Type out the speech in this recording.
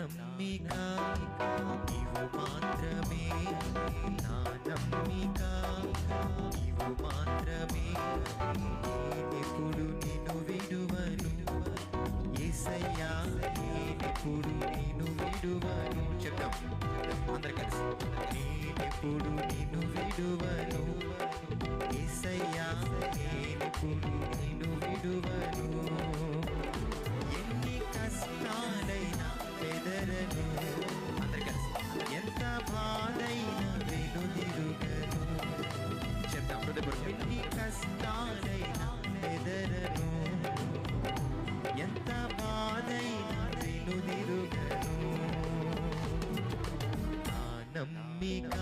నమ్మిక నీవు మాత్రమే నా నమ్మిక నీవు మాత్రమే. నేనెప్పుడు నిన్ను విడువను? ఏసయ్యా నేనెప్పుడు నిన్ను విడువను? చెప్తాం అందరు కలిసి. నేనెప్పుడు నిన్ను విడువను? ఏసయ్యా నేనెప్పుడు నిన్ను విడువను? ఎంత బాధైనా వెనుదిరుగను చెప్తాం ఎన్ని కష్టాలైనా బెదరను ఎంత బాధైనా వెనుదిరుగను నమ్మిక